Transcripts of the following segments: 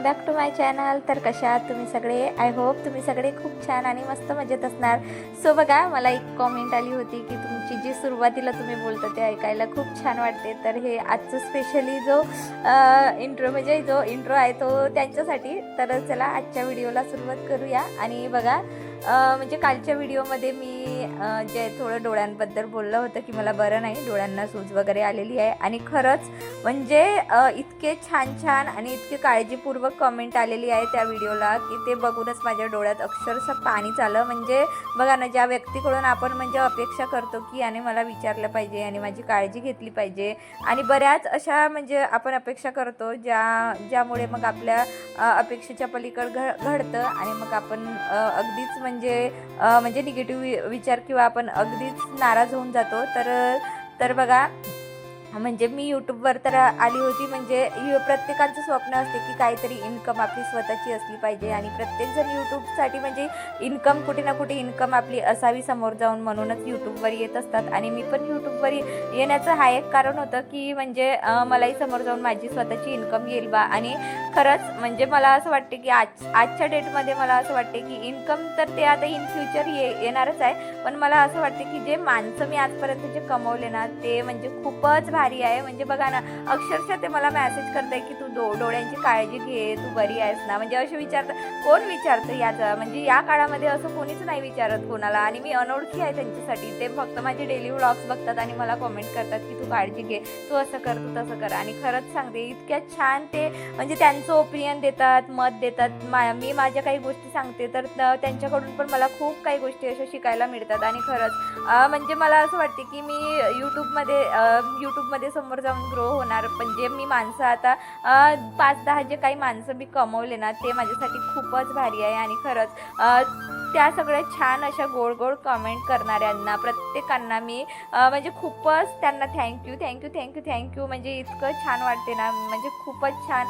Welcome back to my channel तर कशा आहात तुम्ही सगळे? आय होप तुम्ही सगळे खूप छान आणि मस्त मजेत असणार. सो बघा मला एक कॉमेंट आली होती की तुमची जी सुरुवातीला तुम्ही बोलता ते ऐकायला खूप छान वाटते. तर हे आजचं स्पेशली जो इंट्रो म्हणजे जो इंट्रो आहे तो त्यांच्यासाठी. तर चला आजच्या व्हिडिओला सुरुवात करूया. आणि बघा म्हणजे कालच्या व्हिडिओमध्ये मी जे थोडं डोळ्यांबद्दल बोललं होतं की मला बरं नाही डोळ्यांना सूज वगैरे आलेली आहे. आणि खरंच म्हणजे इतके छान छान आणि इतके काळजीपूर्वक कमेंट आलेली आहे त्या व्हिडिओला की ते बघूनच माझ्या डोळ्यात अक्षरशः पाणी चालं म्हणजे बघा ना ज्या व्यक्तीकडून आपण म्हणजे अपेक्षा करतो की याने मला विचारलं पाहिजे आणि माझी काळजी घेतली पाहिजे. आणि बऱ्याच अशा म्हणजे आपण अपेक्षा करतो ज्या ज्यामुळे मग आपल्या अपेक्षेच्या पलीकड घ घडतं आणि मग आपण अगदीच अगदीच म्हणजे म्हणजे निगेटिव्ह विचार किंवा आपण अगदीच नाराज होऊन जातो. तर तर बघा म्हणजे मी यूट्यूबवर तर आली होती म्हणजे यु- प्रत्येकाचं स्वप्न असते की काहीतरी इन्कम आपली स्वतःची असली पाहिजे आणि प्रत्येकजण यूट्यूबसाठी म्हणजे इन्कम कुठे ना कुठे इन्कम आपली असावी समोर जाऊन म्हणूनच यूट्यूबवर येत असतात. आणि मी पण यूट्यूबवर येण्याचं हा एक कारण होतं की म्हणजे मलाही समोर जाऊन माझी स्वतःची इन्कम येईल बा. आणि खरंच म्हणजे मला असं वाटते की आज आजच्या डेटमध्ये मला असं वाटते की इन्कम तर ते आता इन फ्युचर ये येणारच आहे. पण मला असं वाटते की जे माणसं मी आजपर्यंत जे कमवले ना ते म्हणजे खूपच भारी आहे. म्हणजे बघा ना अक्षरशः ते मला मेसेज आहे की तू डो डोळ्यांची काळजी घे तू बरी आहेस ना. म्हणजे असे विचारतं कोण विचारतं याचं? म्हणजे या काळामध्ये असं कोणीच नाही विचारत कोणाला. आणि मी अनोळखी आहे त्यांच्यासाठी. ते फक्त माझे डेली व्लॉग्स बघतात आणि मला कमेंट करतात की तू काळजी घे तू असं कर तू तसं कर. आणि खरंच सांगते इतक्या छान ते म्हणजे त्यांचं ओपिनियन देतात मत देतात. मा मी माझ्या काही गोष्टी सांगते तर त्यांच्याकडून पण मला खूप काही गोष्टी अशा शिकायला मिळतात. आणि खरंच म्हणजे मला असं वाटते की मी यूट्यूबमध्ये मध्ये समोर जाऊन ग्रो होणार. पण जे मी माणसं आता पाच दहा जे काही माणसं मी कमवले ना ते माझ्यासाठी खूपच भारी आहे. आणि खरंच त्या सगळ्या छान अशा गोड गोड कमेंट करणाऱ्यांना प्रत्येकांना मी म्हणजे खूपच त्यांना थँक्यू थँक्यू थँक्यू थँक्यू म्हणजे इतकं छान वाटते ना म्हणजे खूपच छान.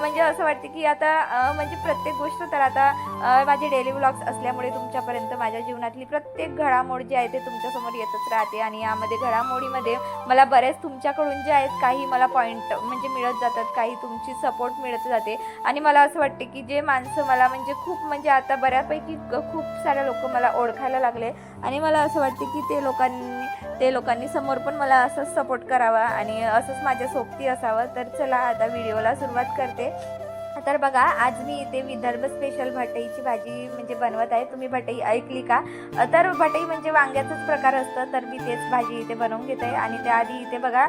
म्हणजे असं वाटते की आता म्हणजे प्रत्येक गोष्ट तर आता माझे डेली व्लॉग्स असल्यामुळे तुमच्यापर्यंत माझ्या जीवनातली प्रत्येक घडामोड जी आहे ते तुमच्यासमोर येतच राहते आणि यामध्ये घडामोडीमध्ये मला बऱ्याच तुमच्याकडून जे आहेत काही मला पॉईंट म्हणजे मिळत जातात काही तुमची सपोर्ट मिळत जाते. आणि मला असं वाटते की जे माणसं मला म्हणजे खूप म्हणजे आता बऱ्यापैकी खूप खूप सारे लोक मला ओळखायला लागले. आणि मला असं वाटते की ते लोकांनी ते लोकांनी समोर पण मला असंच सपोर्ट करावा आणि असंच माझ्या सोबती असावं. तर चला आता व्हिडिओला सुरुवात करते. तर बघा आज मी इथे विदर्भ स्पेशल भटईची भाजी म्हणजे बनवत आहे. तुम्ही भटई ऐकली का? तर भटई म्हणजे वांग्याचाच प्रकार असतं तर मी तेच भाजी इथे बनवून घेते. आणि त्याआधी इथे बघा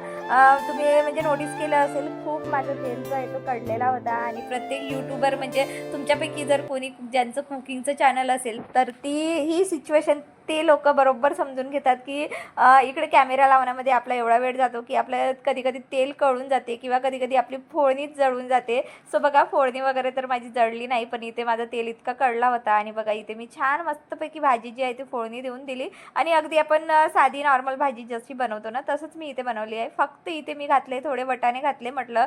तुम्ही म्हणजे नोटीस केलं असेल खूप माझा तेल जो आहे तो कडलेला होता. आणि प्रत्येक यूट्यूबर म्हणजे तुमच्यापैकी जर कोणी ज्यांचं कुकिंगचं चॅनल असेल तर ती ही सिच्युएशन ते लोक बरोबर समजून घेतात की इकडे कॅमेरा लावण्यामध्ये आपला एवढा वेळ जातो की आपल्या कधी कधी तेल कळून जाते किंवा कधी कधी आपली फोडणीच जळून जाते. सो बघा फोडणी वगैरे तर माझी जळली नाही पण इथे माझा तेल इतका कळला होता आणि बघा इथे मी छान मस्तपैकी भाजी जी आहे ती फोडणी देऊन दिली. आणि अगदी आपण साधी नॉर्मल भाजी जशी बनवतो ना तसंच मी इथे बनवली आहे. फक्त इथे मी घातले थोडे वटाणे घातले म्हटलं.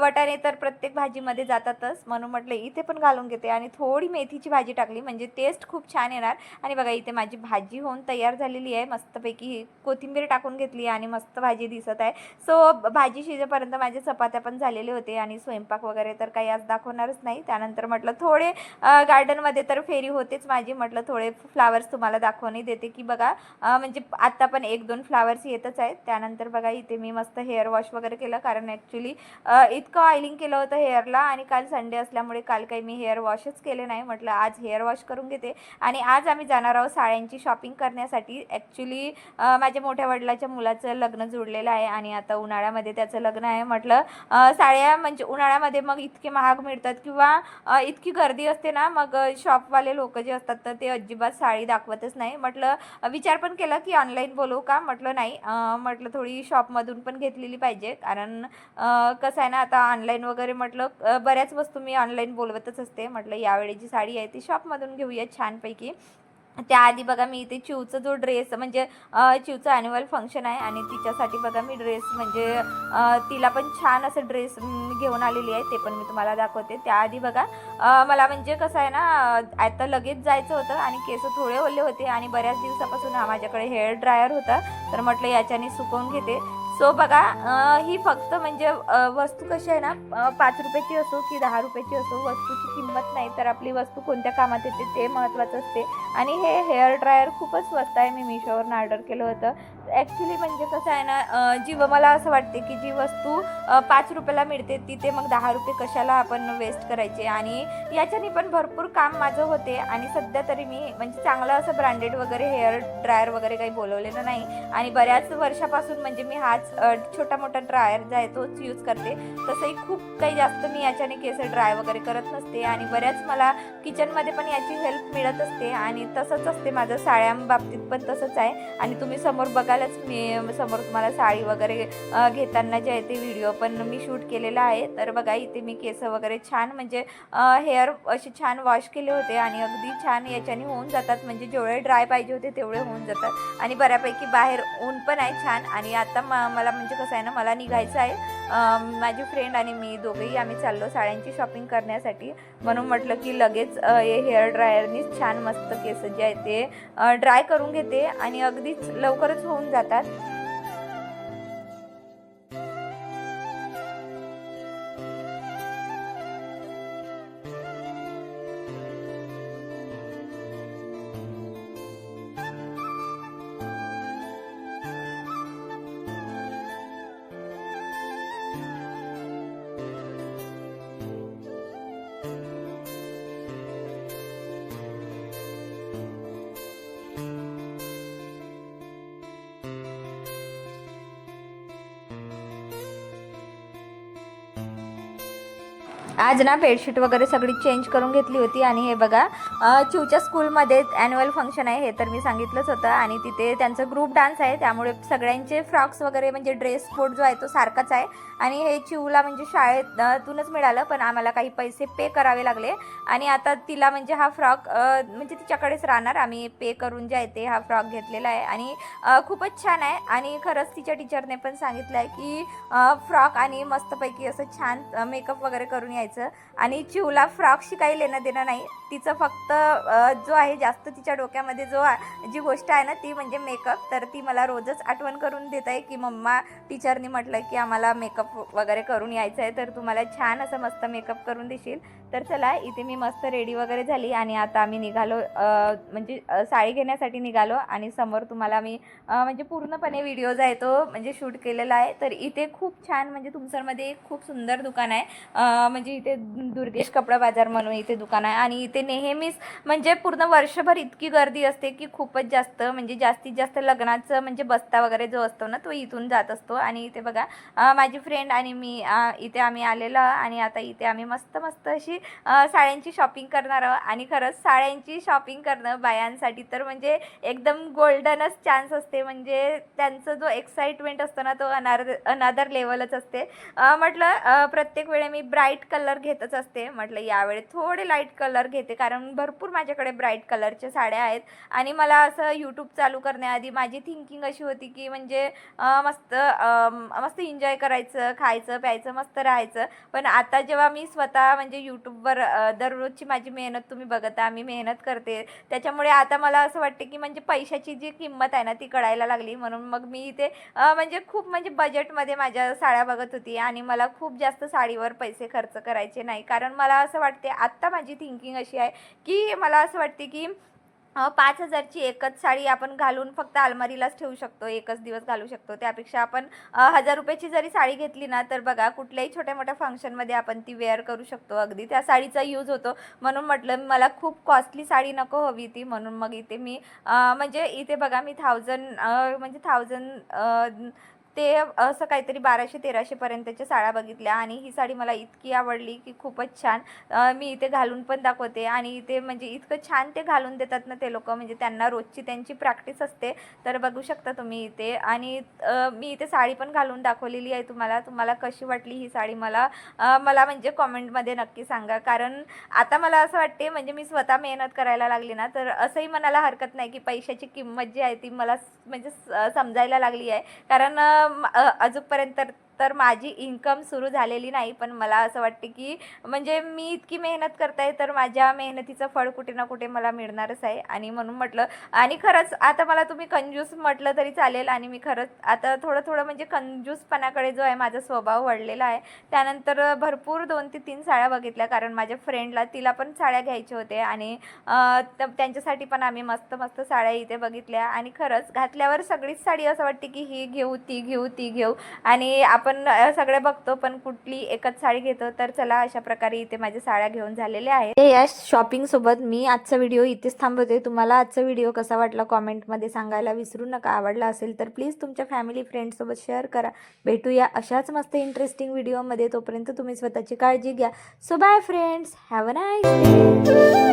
वटाणे तर प्रत्येक भाजीमध्ये जातातच म्हणून म्हटलं इथे पण घालून घेते. आणि थोडी मेथीची भाजी टाकली म्हणजे टेस्ट खूप छान येणार. आणि बघा इथे माझी भाजी भाजी होऊन तयार झालेली आहे. मस्तपैकी कोथिंबीर टाकून घेतली आणि मस्त भाजी दिसत आहे. सो भाजी शिजेपर्यंत माझे चपात्या पण झालेले होते आणि स्वयंपाक वगैरे तर काही आज दाखवणारच नाही. त्यानंतर म्हटलं थोडे गार्डनमध्ये तर फेरी होतेच माझी. म्हटलं थोडे फ्लावर्स तुम्हाला दाखवणे देते की बघा म्हणजे आत्ता पण एक दोन फ्लावर्स येतच आहेत. त्यानंतर बघा इथे मी मस्त हेअर वॉश वगैरे केलं कारण ॲक्च्युली इतकं ऑइलिंग केलं होतं हेअरला आणि काल संडे असल्यामुळे काल काही मी हेअर वॉशच केले नाही. म्हटलं आज हेअर वॉश करून घेते आणि आज आम्ही जाणार आहोत साड्यांची शॉपिंग करण्यासाठी ॲक्च्युली माझ्या मोठ्या वडिलाच्या मुलाचं लग्न जुळलेलं आहे आणि आता उन्हाळ्यामध्ये त्याचं लग्न आहे. म्हटलं साड्या म्हणजे उन्हाळ्यामध्ये मग इतके महाग मिळतात किंवा इतकी गर्दी असते ना मग शॉपवाले लोक जे असतात तर ते अजिबात साडी दाखवतच नाही. म्हटलं विचार पण केला की ऑनलाईन बोलवू का? म्हटलं नाही. म्हटलं थोडी शॉपमधून पण घेतलेली पाहिजे. कारण कसं आहे ना आता ऑनलाईन वगैरे म्हटलं बऱ्याच वस्तू मी ऑनलाईन बोलवतच असते. म्हटलं यावेळी जी साडी आहे ती शॉपमधून घेऊया छानपैकी. त्याआधी बघा मी इथे चिवचा जो ड्रेस म्हणजे चिवचं ॲन्युअल फंक्शन आहे आणि तिच्यासाठी बघा मी ड्रेस म्हणजे तिला पण छान असं ड्रेस घेऊन आलेली आहे ते पण मी तुम्हाला दाखवते. त्याआधी बघा मला म्हणजे कसं आहे ना आता लगेच जायचं होतं आणि केस थोडे ओले होते आणि बऱ्याच दिवसापासून हा माझ्याकडे हेअर ड्रायर होता. तर म्हटलं याच्याने सुकवून घेते. सो बघा ही फक्त म्हणजे वस्तू कशी आहे ना पाच रुपयाची असो की दहा रुपयाची असो वस्तूची किंमत नाही तर आपली वस्तू कोणत्या कामात येते ते महत्त्वाचं असते. आणि हे हेअर ड्रायर खूपच स्वस्त आहे. मी मिशोवरून ऑर्डर केलं होतं. ॲक्च्युली म्हणजे कसं आहे ना जीव जी मला असं वाटते की जी वस्तू पाच रुपयाला मिळते तिथे मग दहा रुपये कशाला आपण वेस्ट करायचे? आणि याच्याने पण भरपूर काम माझं होते. आणि सध्या तरी मी म्हणजे चांगलं असं ब्रँडेड वगैरे हेअर ड्रायर वगैरे काही बोलवलेलं नाही. आणि बऱ्याच वर्षापासून म्हणजे मी हाच छोटा मोठा ड्रायर जो आहे तोच यूज करते. तसंही खूप काही जास्त मी याच्याने केस ड्राय वगैरे करत नसते. आणि बऱ्याच मला किचनमध्ये पण याची हेल्प मिळत असते. आणि तसंच असते. माझं साड्यांबाबतीत पण तसंच आहे. आणि तुम्ही समोर बघा बघालच मी समोर तुम्हाला साडी वगैरे घेताना जे आहे ते व्हिडिओ पण मी शूट केलेला आहे. तर बघा इथे मी केस वगैरे छान म्हणजे हेअर असे छान वॉश केले होते आणि अगदी छान याच्याने होऊन जातात. म्हणजे जेवढे ड्राय पाहिजे होते तेवढे होऊन जातात. आणि बऱ्यापैकी बाहेर ऊन पण आहे छान. आणि आता मला म्हणजे कसं आहे ना मला निघायचं आहे. माझी फ्रेंड आणि मी दोघेही आम्ही चाललो साड्यांची शॉपिंग करण्यासाठी. म्हणून म्हटलं की लगेच हे हेअर ड्रायरनीच छान मस्त केस जे आहे ते ड्राय करून घेते आणि अगदीच लवकरच होऊन जातात. आज ना बेडशीट वगैरे सगळी चेंज करून घेतली होती आणि हे बघा चिवच्या स्कूलमध्ये ॲन्युअल फंक्शन आहे हे तर मी सांगितलंच होतं आणि तिथे त्यांचं ग्रुप डान्स आहे त्यामुळे सगळ्यांचे फ्रॉक्स वगैरे म्हणजे ड्रेस कोड जो आहे तो सारखाच आहे. आणि हे चिवला म्हणजे शाळेतूनच मिळालं पण आम्हाला काही पैसे पे करावे लागले. आणि आता तिला म्हणजे हा फ्रॉक म्हणजे तिच्याकडेच राहणार. आम्ही पे करून जे आहे ते हा फ्रॉक घेतलेला आहे. आणि खूपच छान आहे. आणि खरंच तिच्या टीचरने पण सांगितलं आहे की फ्रॉक आणि मस्तपैकी असं छान मेकअप वगैरे करून यायचं. आणि चिवला फ्रॉकशी काही लेणं देणं नाही. तिचं फक्त जो आहे जास्त तिच्या डोक्यामध्ये जो जी गोष्ट आहे ना ती म्हणजे मेकअप तर ती मला रोजच आठवण करून देत आहे की मम्मा टीचरनी म्हटलं की आम्हाला मेकअप वगैरे करून यायचं आहे. तर तुम्हाला छान असं मस्त मेकअप करून देशील. तर चला इथे मी मस्त रेडी वगैरे झाली आणि आता आम्ही निघालो म्हणजे साडी घेण्यासाठी निघालो. आणि समोर तुम्हाला मी म्हणजे पूर्णपणे व्हिडिओ आहे तो म्हणजे शूट केलेला आहे. तर इथे खूप छान म्हणजे तुमसरमध्ये एक खूप सुंदर दुकान आहे. म्हणजे इथे दुर्गेश कपडा बाजार म्हणून इथे दुकान आहे. आणि इथे नेहमीच म्हणजे पूर्ण वर्षभर इतकी गर्दी असते की खूपच जास्त म्हणजे जास्तीत जास्त लग्नाचं म्हणजे बस्ता वगैरे जो असतो ना तो इथून जात असतो. आणि इथे बघा माझी फ्रेंड आणि मी इथे आम्ही आलेलो आणि आता इथे आम्ही मस्त मस्त अशी साड्यांची शॉपिंग करणार आहोत. आणि खरंच साड्यांची शॉपिंग करणं बायांसाठी तर म्हणजे एकदम गोल्डनच चान्स असते. म्हणजे त्यांचं जो एक्साइटमेंट असतो ना तो अनार अनादर लेवलच असते. म्हटलं प्रत्येक वेळे मी ब्राईट कलर कलर घेतच असते. म्हटलं यावेळी थोडे लाइट कलर घेते कारण भरपूर माझ्याकडे ब्राईट कलरच्या साड्या आहेत. आणि मला असं यूट्यूब चालू करण्याआधी माझी थिंकिंग अशी होती की म्हणजे मस्त मस्त एन्जॉय करायचं खायचं प्यायचं मस्त राहायचं. पण आता जेव्हा मी स्वतः म्हणजे यूट्यूबवर दररोजची माझी मेहनत तुम्ही बघता मी मेहनत करते. त्याच्यामुळे आता मला असं वाटते की म्हणजे पैशाची जी किंमत आहे ना ती कळायला लागली. म्हणून मग मी इथे म्हणजे खूप म्हणजे बजेटमध्ये माझ्या साड्या बघत होती. आणि मला खूप जास्त साडीवर पैसे खर्च करायचे नाही. कारण मला असं वाटते आत्ता माझी थिंकिंग अशी आहे की मला असं वाटते की पाच हजारची एकच साडी आपण घालून फक्त अलमारीलाच ठेवू शकतो एकच दिवस घालू शकतो. त्यापेक्षा आपण हजार रुपयाची जरी साडी घेतली ना तर बघा कुठल्याही छोट्या मोठ्या फंक्शनमध्ये आपण ती वेअर करू शकतो. अगदी त्या साडीचा यूज होतो. म्हणून म्हटलं मला खूप कॉस्टली साडी नको हवी ती. म्हणून मग इथे मी म्हणजे इथे बघा मी थाउजंड म्हणजे थाउजंड ते असं काहीतरी बाराशे तेराशेपर्यंतच्या साड्या बघितल्या आणि ही साडी मला इतकी आवडली की खूपच छान. मी इथे घालून पण दाखवते आणि इथे म्हणजे इतकं छान ते घालून देतात ना ते लोक म्हणजे त्यांना रोजची त्यांची प्रॅक्टिस असते. तर बघू शकता तुम्ही इथे आणि मी इथे साडी पण घालून दाखवलेली आहे तुम्हाला. तुम्हाला कशी वाटली ही साडी मला मला म्हणजे कॉमेंटमध्ये नक्की सांगा. कारण आता मला असं वाटते म्हणजे मी स्वतः मेहनत करायला लागली ना तर असंही मनाला हरकत नाही की पैशाची किंमत जी आहे ती मला म्हणजे स- समजायला लागली आहे. कारण अजूनपर्यंत तर माझी इन्कम सुरू झालेली नाही पण मला असं वाटते की म्हणजे मी इतकी मेहनत करताय तर माझ्या मेहनतीचं फळ कुठे ना कुठे मला मिळणारच आहे. आणि म्हणून म्हटलं आणि खरंच आता मला तुम्ही कंजूस म्हटलं तरी चालेल आणि मी खरंच आता थोडं थोडं म्हणजे कंजूसपणाकडे जो आहे माझा स्वभाव वाढलेला आहे. त्यानंतर भरपूर दोन ते तीन साड्या बघितल्या कारण माझ्या फ्रेंडला तिला पण साड्या घ्यायच्या होते. आणि त्यांच्यासाठी पण आम्ही मस्त मस्त साड्या इथे बघितल्या. आणि खरंच घातल्यावर सगळीच साडी असं वाटते की ही घेऊ ती घेऊ ती घेऊ. आणि आपण आपण सगळे बघतो पण कुठली एकच साडी घेतो तर चला अशा प्रकारे इथे माझ्या साड्या घेऊन झालेल्या आहेत. ते या शॉपिंग सोबत मी आजचा व्हिडिओ इथेच थांबवते. तुम्हाला आजचा व्हिडिओ कसा वाटला कॉमेंटमध्ये सांगायला विसरू नका. आवडला असेल तर प्लीज तुमच्या फॅमिली फ्रेंड्ससोबत शेअर करा. भेटूया अशाच मस्त इंटरेस्टिंग व्हिडिओमध्ये तोपर्यंत तुम्ही स्वतःची काळजी घ्या. So bye friends have a nice